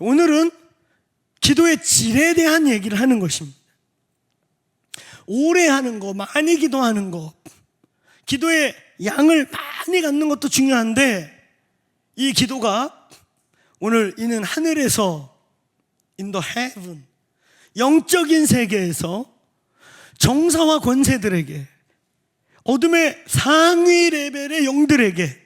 오늘은 기도의 질에 대한 얘기를 하는 것입니다. 오래 하는 거, 많이 기도하는 거, 기도의 양을 많이 갖는 것도 중요한데 이 기도가 오늘 이는 하늘에서 in the heaven 영적인 세계에서 정사와 권세들에게 어둠의 상위 레벨의 영들에게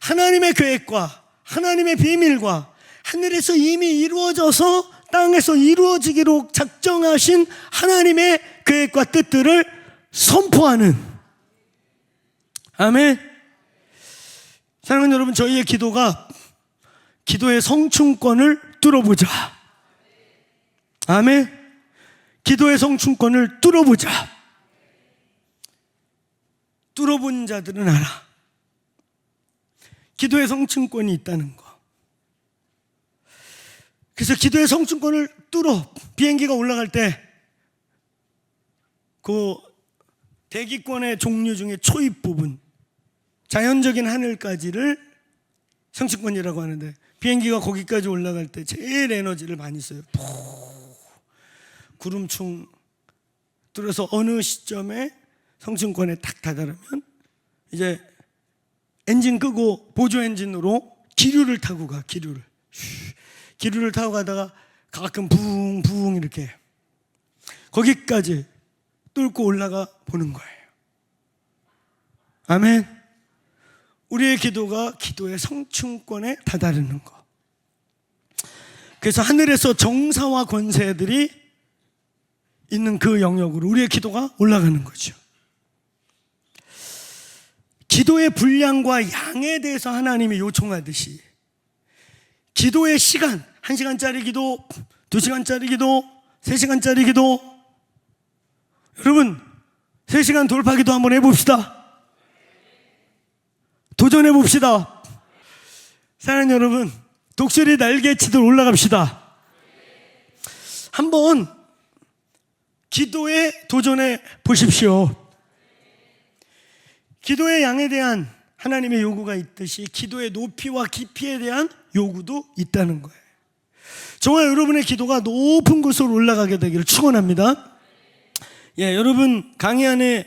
하나님의 계획과 하나님의 비밀과 하늘에서 이미 이루어져서 땅에서 이루어지기로 작정하신 하나님의 계획과 뜻들을 선포하는 아멘. 사랑하는 여러분, 저희의 기도가 기도의 성충권을 뚫어보자. 아멘. 기도의 성충권을 뚫어보자. 뚫어본 자들은 알아. 기도의 성충권이 있다는 거. 그래서 기도의 성충권을 뚫어 비행기가 올라갈 때 그 대기권의 종류 중에 초입 부분 자연적인 하늘까지를 성층권이라고 하는데 비행기가 거기까지 올라갈 때 제일 에너지를 많이 써요. 푹 구름충 뚫어서 어느 시점에 성층권에 딱 다다르면 이제 엔진 끄고 보조 엔진으로 기류를 타고 가 기류를 슈, 기류를 타고 가다가 가끔 붕붕 이렇게 거기까지 뚫고 올라가 보는 거예요. 아멘. 우리의 기도가 기도의 성충권에 다다르는 거. 그래서 하늘에서 정사와 권세들이 있는 그 영역으로 우리의 기도가 올라가는 거죠. 기도의 분량과 양에 대해서 하나님이 요청하듯이 기도의 시간, 한 시간짜리 기도, 두 시간짜리 기도, 세 시간짜리 기도, 여러분, 세 시간 돌파 기도 한번 해봅시다. 도전해 봅시다. 사랑하는 여러분, 독수리 날개치듯 올라갑시다. 한번 기도에 도전해 보십시오. 기도의 양에 대한 하나님의 요구가 있듯이 기도의 높이와 깊이에 대한 요구도 있다는 거예요. 저와 여러분의 기도가 높은 곳으로 올라가게 되기를 축원합니다. 예, 여러분 강의 안에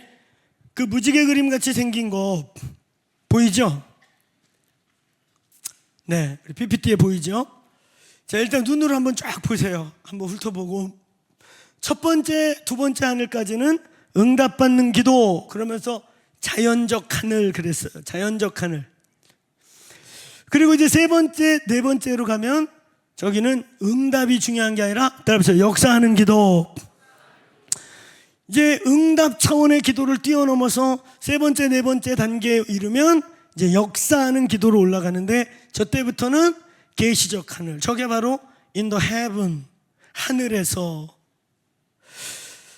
그 무지개 그림 같이 생긴 거 보이죠? 네, PPT에 보이죠? 자, 일단 눈으로 한번 쫙 보세요. 한번 훑어보고 첫 번째, 두 번째 하늘까지는 응답받는 기도 그러면서 자연적 하늘 그랬어요. 자연적 하늘. 그리고 이제 세 번째, 네 번째로 가면 저기는 응답이 중요한 게 아니라 따라서 역사하는 기도. 이제 응답 차원의 기도를 뛰어넘어서 세 번째, 네 번째 단계에 이르면 이제 역사하는 기도로 올라가는데 저 때부터는 계시적 하늘. 저게 바로 in the heaven. 하늘에서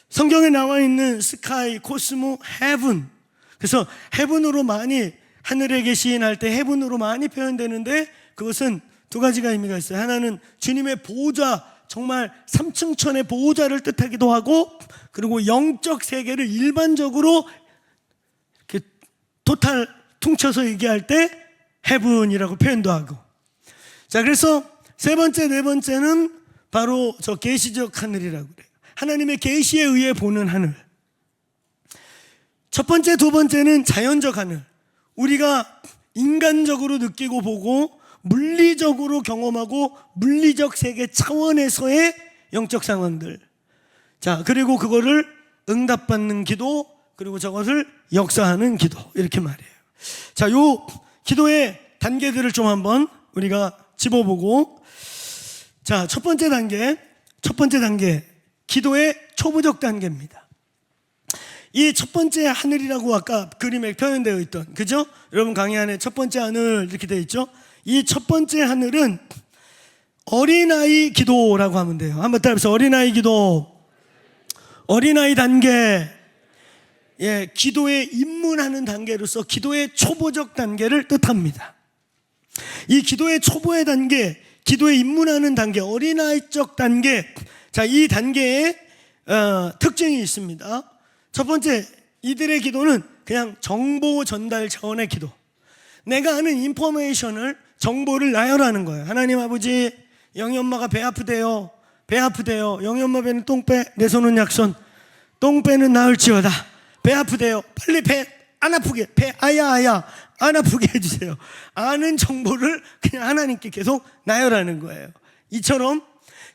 성경에 나와 있는 스카이, 코스모, 헤븐. 그래서 헤븐으로 많이 하늘에 계신 할 때 헤븐으로 많이 표현되는데 그것은 두 가지가 의미가 있어요. 하나는 주님의 보호자, 정말 삼층천의 보호자를 뜻하기도 하고 그리고 영적 세계를 일반적으로 이렇게 토탈 퉁쳐서 얘기할 때 헤븐이라고 표현도 하고 자 그래서 세 번째 네 번째는 바로 저 계시적 하늘이라고 그래요. 하나님의 계시에 의해 보는 하늘. 첫 번째, 두 번째는 자연적 하늘. 우리가 인간적으로 느끼고 보고 물리적으로 경험하고 물리적 세계 차원에서의 영적 상황들. 자, 그리고 그거를 응답받는 기도, 그리고 저것을 역사하는 기도. 이렇게 말해요. 자, 요 기도의 단계들을 좀 한번 우리가 집어보고. 자, 첫 번째 단계. 첫 번째 단계. 기도의 초보적 단계입니다. 이 첫 번째 하늘이라고 아까 그림에 표현되어 있던, 그죠? 여러분 강의 안에 첫 번째 하늘 이렇게 되어 있죠? 이 첫 번째 하늘은 어린아이 기도라고 하면 돼요. 한번 따라해보세요. 어린아이 기도. 어린아이 단계. 예, 기도에 입문하는 단계로서 기도의 초보적 단계를 뜻합니다. 이 기도의 초보의 단계, 기도에 입문하는 단계, 어린아이적 단계, 자, 이 단계에 어, 특징이 있습니다. 첫 번째, 이들의 기도는 그냥 정보 전달 차원의 기도. 내가 아는 인포메이션을 정보를 나열하는 거예요. 하나님 아버지, 영희 엄마가 배 아프대요. 배 아프대요. 영희 엄마 배는 똥배, 내 손은 약손. 똥배는 나을지어다. 배 아프대요. 빨리 배 안 아프게, 배 아야 아야 안 아프게 해주세요. 아는 정보를 그냥 하나님께 계속 나열하는 거예요. 이처럼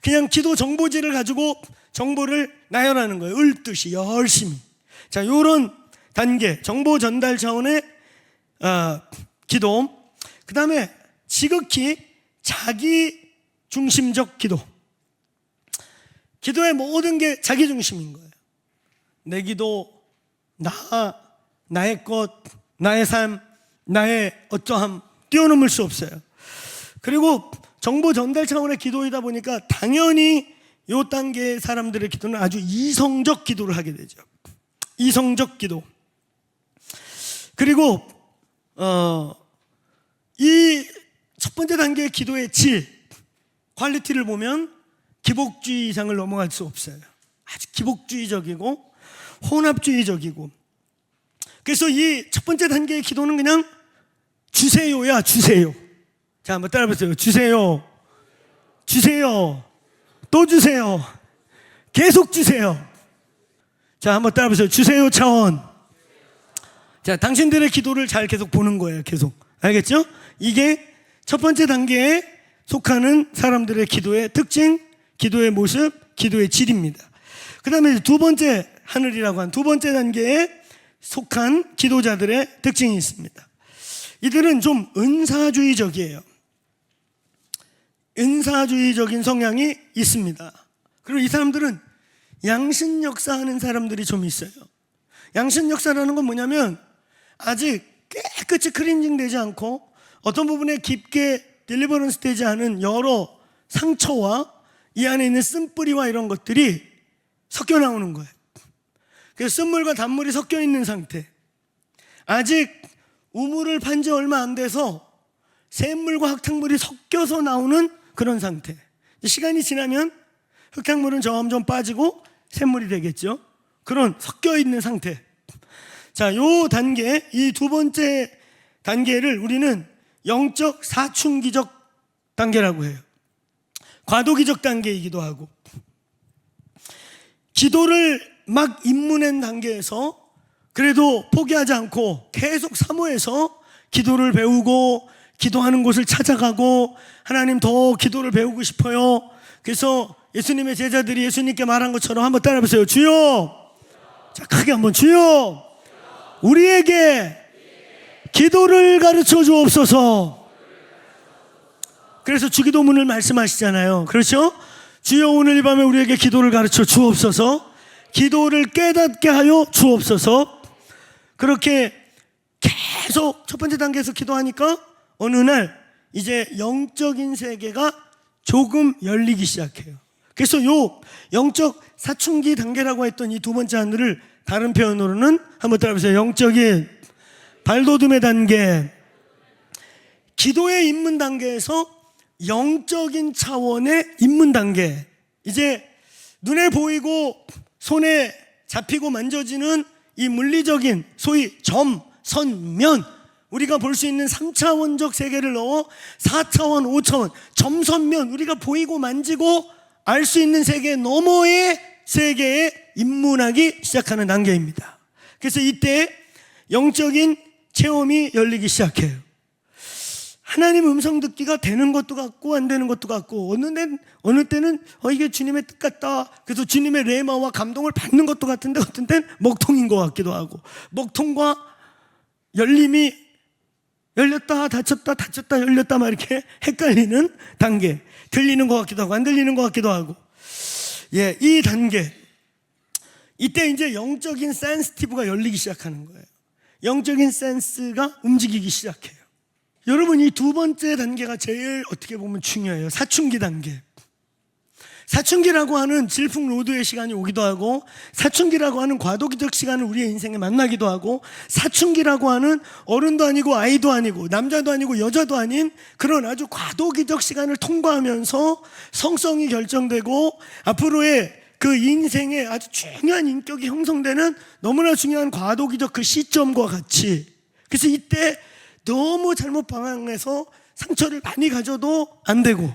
그냥 기도 정보지를 가지고 정보를 나열하는 거예요. 을듯이 열심히. 자, 요런 단계, 정보 전달 차원의 어, 기도. 그 다음에 지극히 자기 중심적 기도. 기도의 모든 게 자기 중심인 거예요. 내 기도, 나, 나의 것, 나의 삶, 나의 어떠함, 뛰어넘을 수 없어요. 그리고 정보 전달 차원의 기도이다 보니까 당연히 요 단계의 사람들의 기도는 아주 이성적 기도를 하게 되죠. 이성적 기도. 그리고 어, 이 첫 번째 단계의 기도의 질, 퀄리티를 보면 기복주의 이상을 넘어갈 수 없어요. 아주 기복주의적이고 혼합주의적이고. 그래서 이 첫 번째 단계의 기도는 그냥 주세요야 주세요. 자 한번 따라해보세요. 주세요. 주세요. 또 주세요. 계속 주세요. 자 한번 따라해보세요. 주세요 차원. 자, 당신들의 기도를 잘 계속 보는 거예요. 계속. 알겠죠? 이게 첫 번째 단계에 속하는 사람들의 기도의 특징, 기도의 모습, 기도의 질입니다. 그 다음에 두 번째 하늘이라고 한 두 번째 단계에 속한 기도자들의 특징이 있습니다. 이들은 좀 은사주의적이에요. 은사주의적인 성향이 있습니다. 그리고 이 사람들은 양신 역사하는 사람들이 좀 있어요. 양신 역사라는 건 뭐냐면 아직 깨끗이 클렌징 되지 않고 어떤 부분에 깊게 딜리버런스 되지 않은 여러 상처와 이 안에 있는 쓴뿌리와 이런 것들이 섞여 나오는 거예요. 그래서 쓴물과 단물이 섞여 있는 상태. 아직 우물을 판 지 얼마 안 돼서 샘물과 흙탕물이 섞여서 나오는 그런 상태. 시간이 지나면 흙탕물은 점점 빠지고 샘물이 되겠죠. 그런 섞여 있는 상태. 자, 요 단계, 이 두 번째 단계를 우리는 영적 사춘기적 단계라고 해요. 과도기적 단계이기도 하고. 기도를 막 입문한 단계에서 그래도 포기하지 않고 계속 사모해서 기도를 배우고 기도하는 곳을 찾아가고 하나님 더 기도를 배우고 싶어요. 그래서 예수님의 제자들이 예수님께 말한 것처럼 한번 따라해 보세요. 주여! 자, 크게 한번 주여! 우리에게 기도를 가르쳐 주옵소서. 그래서 주기도문을 말씀하시잖아요. 그렇죠? 주여 오늘 이 밤에 우리에게 기도를 가르쳐 주옵소서. 기도를 깨닫게 하여 주옵소서. 그렇게 계속 첫 번째 단계에서 기도하니까 어느 날 이제 영적인 세계가 조금 열리기 시작해요. 그래서 요 영적 사춘기 단계라고 했던 이 두 번째 하늘을 다른 표현으로는 한번 따라해보세요. 영적인 발돋움의 단계. 기도의 입문 단계에서 영적인 차원의 입문 단계. 이제 눈에 보이고 손에 잡히고 만져지는 이 물리적인 소위 점, 선, 면 우리가 볼 수 있는 3차원적 세계를 넣어 4차원, 5차원 점선면 우리가 보이고 만지고 알 수 있는 세계 너머의 세계에 입문하기 시작하는 단계입니다. 그래서 이때 영적인 체험이 열리기 시작해요. 하나님 음성 듣기가 되는 것도 같고 안 되는 것도 같고 어느 때는 어느 때는 어 이게 주님의 뜻 같다. 그래서 주님의 레마와 감동을 받는 것도 같은데 어떤 때는 먹통인 것 같기도 하고 먹통과 열림이 열렸다 닫혔다 닫혔다 열렸다 막 이렇게 헷갈리는 단계 들리는 것 같기도 하고 안 들리는 것 같기도 하고 예, 이 단계 이때 이제 영적인 센스티브가 열리기 시작하는 거예요. 영적인 센스가 움직이기 시작해요. 여러분 이 두 번째 단계가 제일 어떻게 보면 중요해요. 사춘기 단계. 사춘기라고 하는 질풍 로드의 시간이 오기도 하고 사춘기라고 하는 과도기적 시간을 우리의 인생에 만나기도 하고 사춘기라고 하는 어른도 아니고 아이도 아니고 남자도 아니고 여자도 아닌 그런 아주 과도기적 시간을 통과하면서 성성이 결정되고 앞으로의 그 인생의 아주 중요한 인격이 형성되는 너무나 중요한 과도기적 그 시점과 같이 그래서 이때 너무 잘못 방황해서 상처를 많이 가져도 안 되고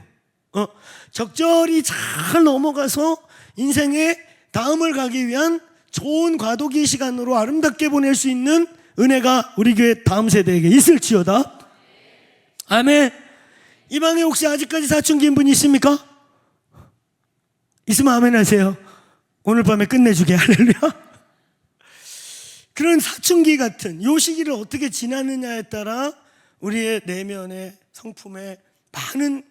어, 적절히 잘 넘어가서 인생의 다음을 가기 위한 좋은 과도기 시간으로 아름답게 보낼 수 있는 은혜가 우리 교회 다음 세대에게 있을지어다. 아멘. 이 방에 혹시 아직까지 사춘기인 분 있습니까? 있으면 아멘 하세요. 오늘 밤에 끝내주게 할렐루야. 그런 사춘기 같은 요 시기를 어떻게 지나느냐에 따라 우리의 내면의 성품에 많은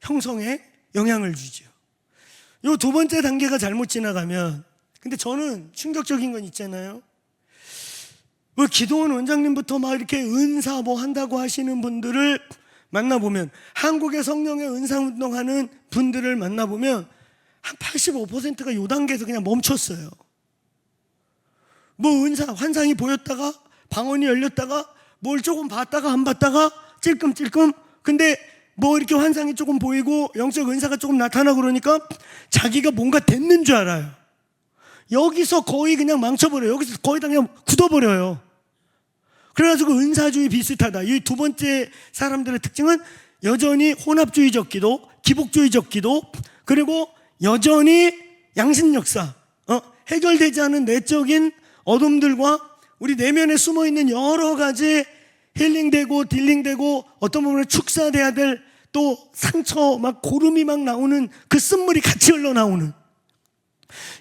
형성에 영향을 주죠. 요 두 번째 단계가 잘못 지나가면 근데 저는 충격적인 건 있잖아요. 뭐 기도원 원장님부터 막 이렇게 은사 뭐 한다고 하시는 분들을 만나보면 한국의 성령의 은사 운동하는 분들을 만나보면 한 85%가 요 단계에서 그냥 멈췄어요. 뭐 은사 환상이 보였다가 방언이 열렸다가 뭘 조금 봤다가 안 봤다가 찔끔찔끔 근데 뭐 이렇게 환상이 조금 보이고 영적 은사가 조금 나타나고 그러니까 자기가 뭔가 됐는 줄 알아요. 여기서 거의 그냥 망쳐버려요. 여기서 거의 다 그냥 굳어버려요. 그래가지고 은사주의 비슷하다. 이 두 번째 사람들의 특징은 여전히 혼합주의적 기도, 기복주의적 기도, 그리고 여전히 양심 역사, 어? 해결되지 않은 내적인 어둠들과 우리 내면에 숨어 있는 여러 가지 힐링되고 딜링되고 어떤 부분에 축사돼야 될 또 상처 막 고름이 막 나오는 그 쓴물이 같이 흘러나오는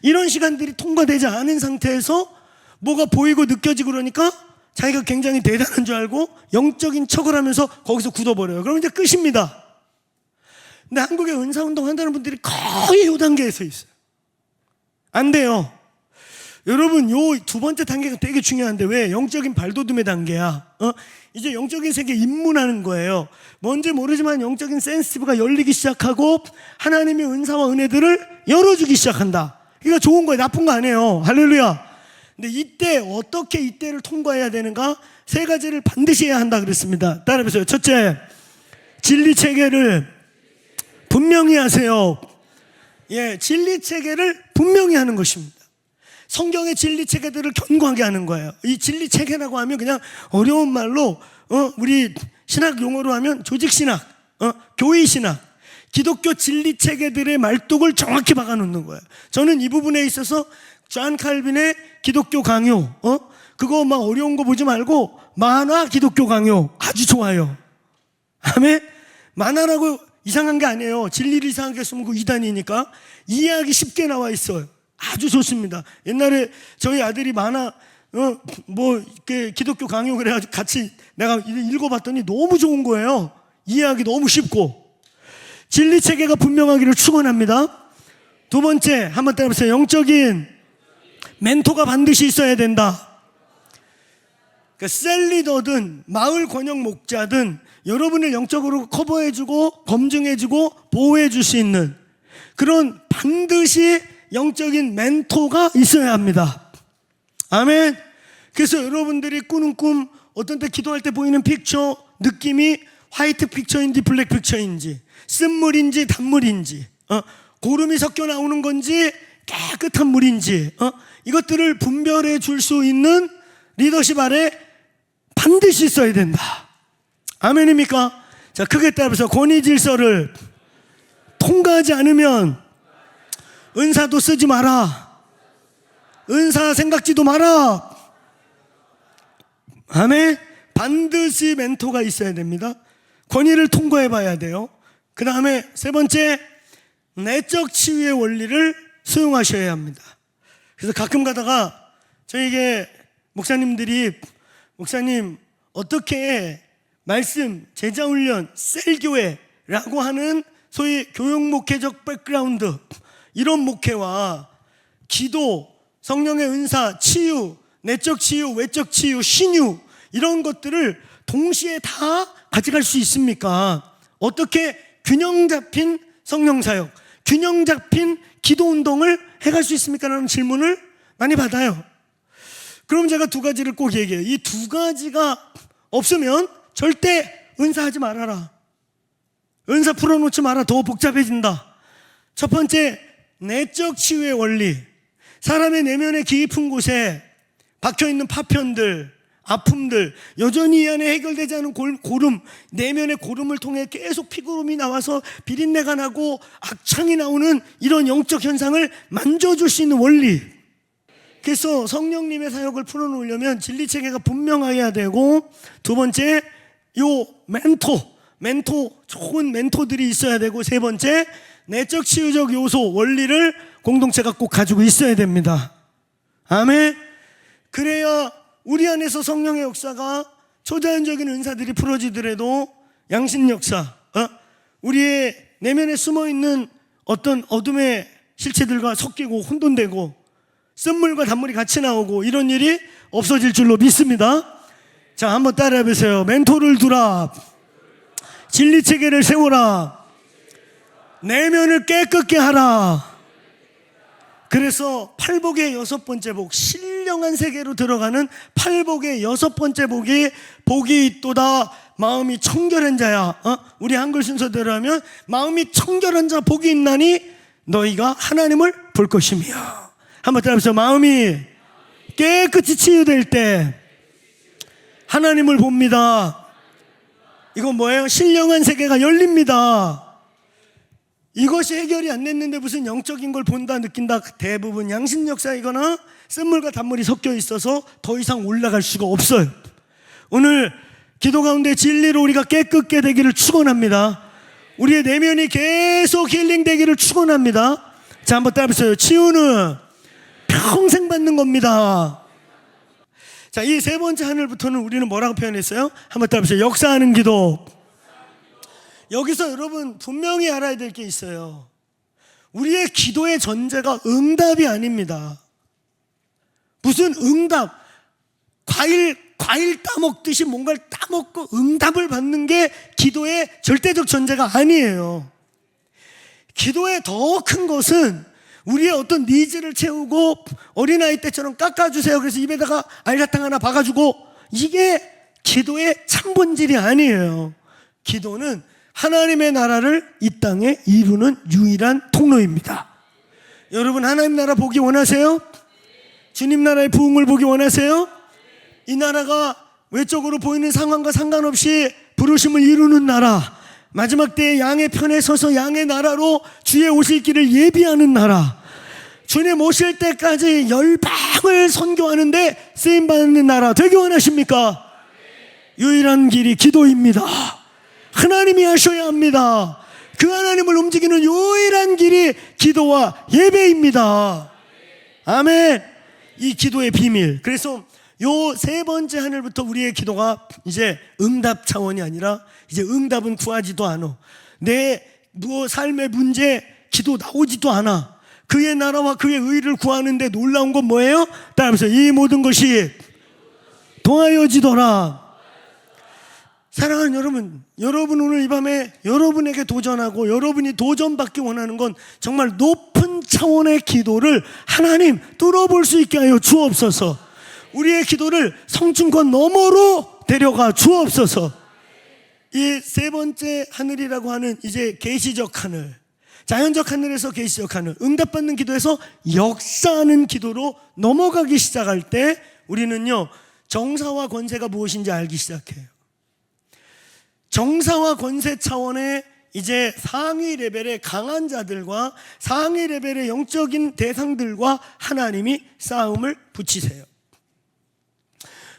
이런 시간들이 통과되지 않은 상태에서 뭐가 보이고 느껴지고 그러니까 자기가 굉장히 대단한 줄 알고 영적인 척을 하면서 거기서 굳어버려요. 그럼 이제 끝입니다. 근데 한국에 은사운동 한다는 분들이 거의 요 단계에 서 있어요. 안 돼요. 여러분, 요 두 번째 단계가 되게 중요한데 왜? 영적인 발돋움의 단계야. 어? 이제 영적인 세계에 입문하는 거예요. 뭔지 모르지만 영적인 센스티브가 열리기 시작하고 하나님의 은사와 은혜들을 열어주기 시작한다. 이거 좋은 거예요. 나쁜 거 아니에요. 할렐루야. 근데 이때 어떻게 이때를 통과해야 되는가? 세 가지를 반드시 해야 한다 그랬습니다. 따라해보세요. 첫째, 진리 체계를 분명히 하세요. 예, 진리 체계를 분명히 하는 것입니다. 성경의 진리 체계들을 견고하게 하는 거예요. 이 진리 체계라고 하면 그냥 어려운 말로 어, 우리 신학 용어로 하면 조직 신학, 어, 교회 신학, 기독교 진리 체계들의 말뚝을 정확히 박아 놓는 거예요. 저는 이 부분에 있어서 존 칼빈의 기독교 강요, 어, 그거 막 어려운 거 보지 말고 만화 기독교 강요 아주 좋아요. 아멘. 만화라고 이상한 게 아니에요. 진리를 이상하게 숨고 이단이니까 이해하기 쉽게 나와 있어요. 아주 좋습니다. 옛날에 저희 아들이 만화 어 뭐 이렇게 기독교 강요 그래가지고 같이 내가 읽어봤더니 너무 좋은 거예요. 이해하기 너무 쉽고 진리 체계가 분명하기를 축원합니다. 두 번째 한번 따라해보세요. 영적인 멘토가 반드시 있어야 된다. 그러니까 셀리더든 마을 권역 목자든 여러분을 영적으로 커버해주고 검증해주고 보호해줄 수 있는 그런 반드시 영적인 멘토가 있어야 합니다. 아멘. 그래서 여러분들이 꾸는 꿈 어떤 때 기도할 때 보이는 픽처 느낌이 화이트 픽처인지 블랙 픽처인지 쓴물인지 단물인지 어, 고름이 섞여 나오는 건지 깨끗한 물인지 어, 이것들을 분별해 줄 수 있는 리더십 아래 반드시 있어야 된다. 아멘입니까? 자, 크게 따라서 권위 질서를 통과하지 않으면 은사도 쓰지 마라. 은사 생각지도 마라. 아멘. 반드시 멘토가 있어야 됩니다. 권위를 통과해 봐야 돼요. 그 다음에 세 번째, 내적 치유의 원리를 수용하셔야 합니다. 그래서 가끔 가다가 저에게 목사님들이 목사님 어떻게 말씀 제자 훈련 셀교회라고 하는 소위 교육 목회적 백그라운드 이런 목회와 기도 성령의 은사 치유 내적 치유 외적 치유 신유 이런 것들을 동시에 다 가져갈 수 있습니까? 어떻게 균형 잡힌 성령 사역 균형 잡힌 기도 운동을 해갈 수 있습니까? 라는 질문을 많이 받아요. 그럼 제가 두 가지를 꼭 얘기해요. 이 두 가지가 없으면 절대 은사하지 말아라. 은사 풀어놓지 마라. 더 복잡해진다. 첫 번째, 내적 치유의 원리. 사람의 내면의 깊은 곳에 박혀있는 파편들, 아픔들, 여전히 이 안에 해결되지 않은 골- 고름, 내면의 고름을 통해 계속 피고름이 나와서 비린내가 나고 악창이 나오는 이런 영적 현상을 만져줄 수 있는 원리. 그래서 성령님의 사역을 풀어놓으려면 진리 체계가 분명해야 되고 두 번째 요 멘토 멘토 좋은 멘토들이 있어야 되고 세 번째 내적 치유적 요소 원리를 공동체가 꼭 가지고 있어야 됩니다. 아멘. 그래야 우리 안에서 성령의 역사가 초자연적인 은사들이 풀어지더라도 양심 역사, 어? 우리의 내면에 숨어 있는 어떤 어둠의 실체들과 섞이고 혼돈되고 쓴물과 단물이 같이 나오고 이런 일이 없어질 줄로 믿습니다. 자, 한번 따라해 보세요. 멘토를 두라. 진리 체계를 세워라. 내면을 깨끗게 하라. 그래서 팔복의 여섯 번째 복, 신령한 세계로 들어가는 팔복의 여섯 번째 복이 복이 있도다. 마음이 청결한 자야. 어? 우리 한글 순서대로 하면 마음이 청결한 자 복이 있나니 너희가 하나님을 볼 것이며. 한번 따라해보세요. 마음이 깨끗이 치유될 때 하나님을 봅니다. 이건 뭐예요? 신령한 세계가 열립니다. 이것이 해결이 안 됐는데 무슨 영적인 걸 본다 느낀다 대부분 양심 역사이거나 쓴물과 단물이 섞여 있어서 더 이상 올라갈 수가 없어요. 오늘 기도 가운데 진리로 우리가 깨끗게 되기를 축원합니다. 우리의 내면이 계속 힐링 되기를 축원합니다. 자 한번 따라해보세요. 치유는 평생 받는 겁니다. 자, 이 세 번째 하늘부터는 우리는 뭐라고 표현했어요? 한번 따라해보세요. 역사하는 기도. 여기서 여러분 분명히 알아야 될 게 있어요. 우리의 기도의 전제가 응답이 아닙니다. 무슨 응답? 과일, 과일 따먹듯이 뭔가를 따먹고 응답을 받는 게 기도의 절대적 전제가 아니에요. 기도의 더 큰 것은 우리의 어떤 니즈를 채우고 어린아이 때처럼 깎아주세요. 그래서 입에다가 알사탕 하나 박아주고 이게 기도의 참 본질이 아니에요. 기도는 하나님의 나라를 이 땅에 이루는 유일한 통로입니다. 여러분 하나님 나라 보기 원하세요? 주님 나라의 부흥을 보기 원하세요? 이 나라가 외적으로 보이는 상황과 상관없이 부르심을 이루는 나라, 마지막 때에 양의 편에 서서 양의 나라로 주의 오실 길을 예비하는 나라, 주님 오실 때까지 열방을 선교하는데 쓰임 받는 나라 되기 원하십니까? 유일한 길이 기도입니다. 하나님이 하셔야 합니다. 그 하나님을 움직이는 유일한 길이 기도와 예배입니다. 아멘. 이 기도의 비밀. 그래서 요 세 번째 하늘부터 우리의 기도가 이제 응답 차원이 아니라 이제 응답은 구하지도 않아. 내 무엇 삶의 문제 기도 나오지도 않아. 그의 나라와 그의 의를 구하는데 놀라운 건 뭐예요? 따라하면서 이 모든 것이 동하여지더라. 사랑하는 여러분, 여러분 오늘 이 밤에 여러분에게 도전하고 여러분이 도전받기 원하는 건 정말 높은 차원의 기도를 하나님 뚫어볼 수 있게 하여 주옵소서. 우리의 기도를 성층권 너머로 데려가 주옵소서. 이 세 번째 하늘이라고 하는 이제 계시적 하늘, 자연적 하늘에서 계시적 하늘, 응답받는 기도에서 역사하는 기도로 넘어가기 시작할 때 우리는요 정사와 권세가 무엇인지 알기 시작해요. 정사와 권세 차원의 이제 상위 레벨의 강한 자들과 상위 레벨의 영적인 대상들과 하나님이 싸움을 붙이세요.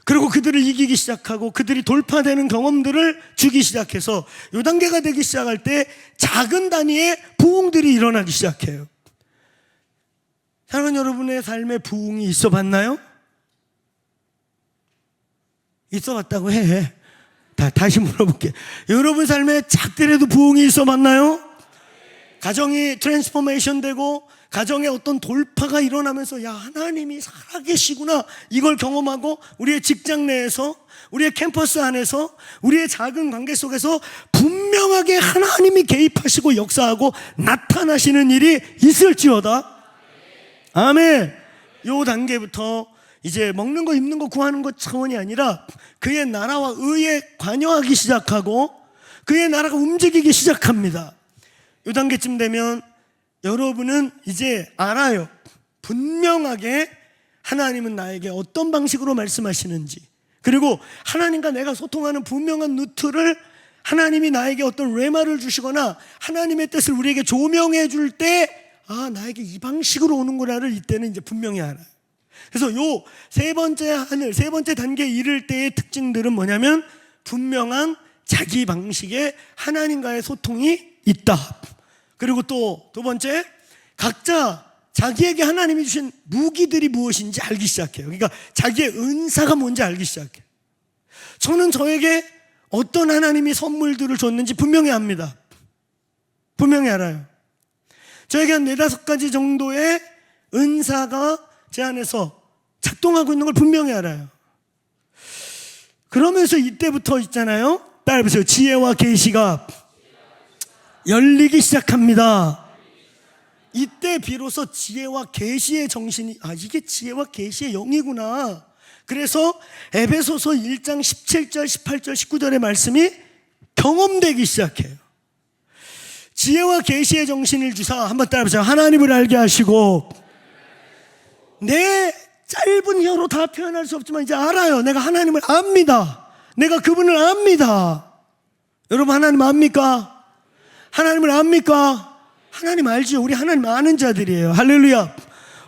그리고 그들을 이기기 시작하고 그들이 돌파되는 경험들을 주기 시작해서 요 단계가 되기 시작할 때 작은 단위의 부흥들이 일어나기 시작해요. 사랑하는 여러분의 삶에 부흥이 있어 봤나요? 있어 봤다고 해. 다, 다시 물어볼게. 여러분 삶에 작더라도 부흥이 있어 봤나요? 가정이 트랜스포메이션 되고 가정에 어떤 돌파가 일어나면서 야 하나님이 살아계시구나 이걸 경험하고 우리의 직장 내에서 우리의 캠퍼스 안에서 우리의 작은 관계 속에서 분명하게 하나님이 개입하시고 역사하고 나타나시는 일이 있을지어다 아멘 요 단계부터 이제 먹는 거 입는 거 구하는 것 차원이 아니라 그의 나라와 의에 관여하기 시작하고 그의 나라가 움직이기 시작합니다 요 단계쯤 되면 여러분은 이제 알아요. 분명하게 하나님은 나에게 어떤 방식으로 말씀하시는지. 그리고 하나님과 내가 소통하는 분명한 루트를 하나님이 나에게 어떤 레마를 주시거나 하나님의 뜻을 우리에게 조명해 줄 때 아, 나에게 이 방식으로 오는구나를 이때는 이제 분명히 알아요. 그래서 요 세 번째 하늘, 세 번째 단계에 이를 때의 특징들은 뭐냐면 분명한 자기 방식의 하나님과의 소통이 있다. 그리고 또 두 번째, 각자 자기에게 하나님이 주신 무기들이 무엇인지 알기 시작해요. 그러니까 자기의 은사가 뭔지 알기 시작해요. 저는 저에게 어떤 하나님이 선물들을 줬는지 분명히 압니다. 분명히 알아요. 저에게 한 네다섯 가지 정도의 은사가 제 안에서 작동하고 있는 걸 분명히 알아요. 그러면서 이때부터 있잖아요. 따라해보세요. 지혜와 계시가 열리기 시작합니다. 이때 비로소 지혜와 계시의 정신이 아 이게 지혜와 계시의 영이구나. 그래서 에베소서 1장 17절, 18절, 19절의 말씀이 경험되기 시작해요. 지혜와 계시의 정신을 주사 한번 따라해보세요. 하나님을 알게 하시고 내 짧은 혀로 다 표현할 수 없지만 이제 알아요. 내가 하나님을 압니다. 내가 그분을 압니다. 여러분 하나님 압니까? 하나님을 압니까? 하나님 알죠. 우리 하나님 아는 자들이에요. 할렐루야.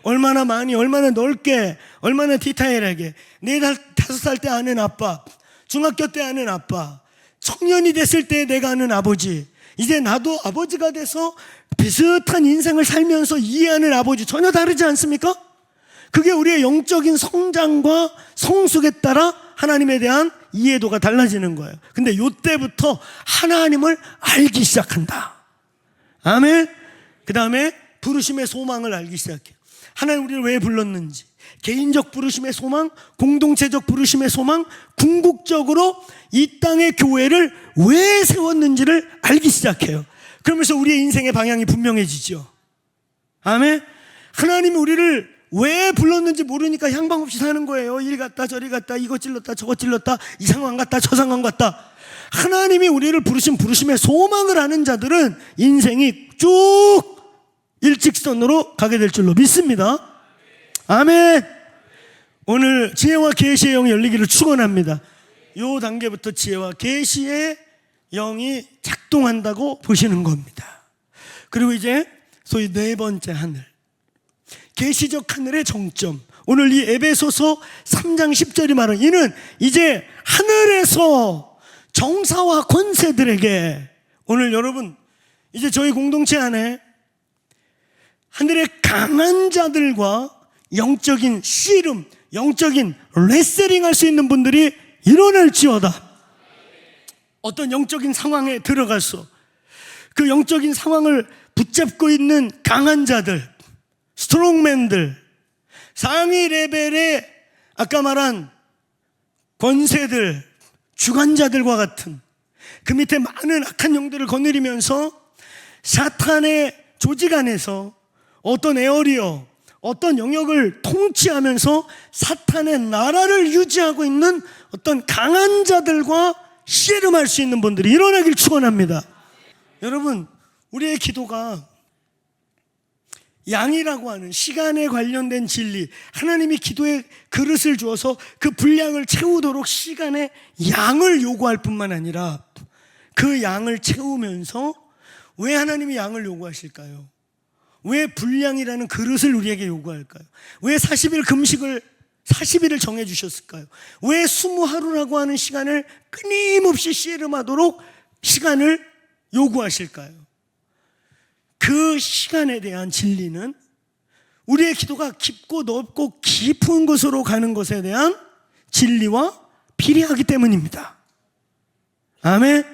얼마나 많이, 얼마나 넓게, 얼마나 디테일하게. 네 달, 다섯 살 때 아는 아빠, 중학교 때 아는 아빠, 청년이 됐을 때 내가 아는 아버지, 이제 나도 아버지가 돼서 비슷한 인생을 살면서 이해하는 아버지 전혀 다르지 않습니까? 그게 우리의 영적인 성장과 성숙에 따라 하나님에 대한 이해도가 달라지는 거예요. 근데 요때부터 하나님을 알기 시작한다. 아멘. 그 다음에 부르심의 소망을 알기 시작해요. 하나님 우리를 왜 불렀는지, 개인적 부르심의 소망, 공동체적 부르심의 소망, 궁극적으로 이 땅의 교회를 왜 세웠는지를 알기 시작해요. 그러면서 우리의 인생의 방향이 분명해지죠. 아멘. 하나님이 우리를 왜 불렀는지 모르니까 향방 없이 사는 거예요. 일 갔다 저리 갔다 이거 찔렀다 저거 찔렀다 이 상황 갔다 저 상황 갔다. 하나님이 우리를 부르신 부르심의 소망을 아는 자들은 인생이 쭉 일직선으로 가게 될 줄로 믿습니다. 아멘. 오늘 지혜와 계시의 영이 열리기를 축원합니다. 요 단계부터 지혜와 계시의 영이 작동한다고 보시는 겁니다. 그리고 이제 소위 네 번째 하늘. 계시적 하늘의 정점. 오늘 이 에베소서 3장 10절이 말하는 이는 이제 하늘에서 정사와 권세들에게 오늘 여러분 이제 저희 공동체 안에 하늘의 강한 자들과 영적인 씨름, 영적인 레슬링 할 수 있는 분들이 일어날지어다. 어떤 영적인 상황에 들어가서 그 영적인 상황을 붙잡고 있는 강한 자들, 스트롱맨들, 상위 레벨의 아까 말한 권세들, 주관자들과 같은 그 밑에 많은 악한 영들을 거느리면서 사탄의 조직 안에서 어떤 에어리어, 어떤 영역을 통치하면서 사탄의 나라를 유지하고 있는 어떤 강한 자들과 씨름할 수 있는 분들이 일어나길 축원합니다. 여러분, 우리의 기도가 양이라고 하는 시간에 관련된 진리, 하나님이 기도의 그릇을 주어서 그 분량을 채우도록 시간에 양을 요구할 뿐만 아니라 그 양을 채우면서 왜 하나님이 양을 요구하실까요? 왜 분량이라는 그릇을 우리에게 요구할까요? 왜 40일 금식을 40일을 정해 주셨을까요? 왜 20하루라고 하는 시간을 끊임없이 씨름하도록 시간을 요구하실까요? 그 시간에 대한 진리는 우리의 기도가 깊고 넓고 깊은 곳으로 가는 것에 대한 진리와 비례하기 때문입니다. 아멘.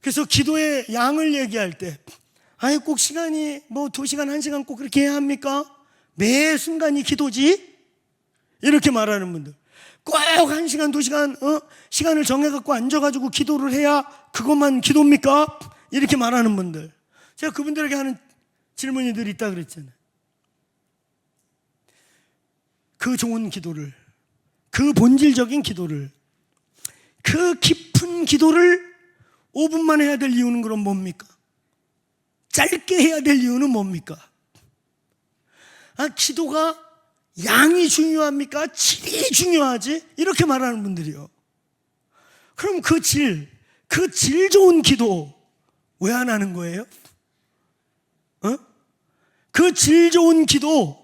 그래서 기도의 양을 얘기할 때, 아예 꼭 시간이 뭐 두 시간, 한 시간 꼭 그렇게 해야 합니까? 매 순간이 기도지? 이렇게 말하는 분들. 꼭 한 시간, 두 시간, 어? 시간을 정해갖고 앉아가지고 기도를 해야 그것만 기도입니까? 이렇게 말하는 분들. 제가 그분들에게 하는 질문이 늘 있다 그랬잖아요. 그 좋은 기도를, 그 본질적인 기도를, 그 깊은 기도를 5분만 해야 될 이유는 그럼 뭡니까? 짧게 해야 될 이유는 뭡니까? 아, 기도가 양이 중요합니까? 질이 중요하지? 이렇게 말하는 분들이요. 그럼 그 질, 그 질 좋은 기도 왜 안 하는 거예요? 어? 그질 좋은 기도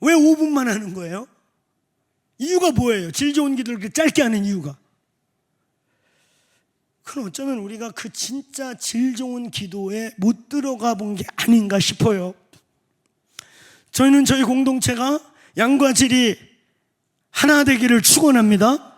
왜 5분만 하는 거예요? 이유가 뭐예요? 질 좋은 기도를 그렇게 짧게 하는 이유가. 그럼 어쩌면 우리가 그 진짜 질 좋은 기도에 못 들어가 본 게 아닌가 싶어요. 저희는 저희 공동체가 양과 질이 하나 되기를 축원합니다.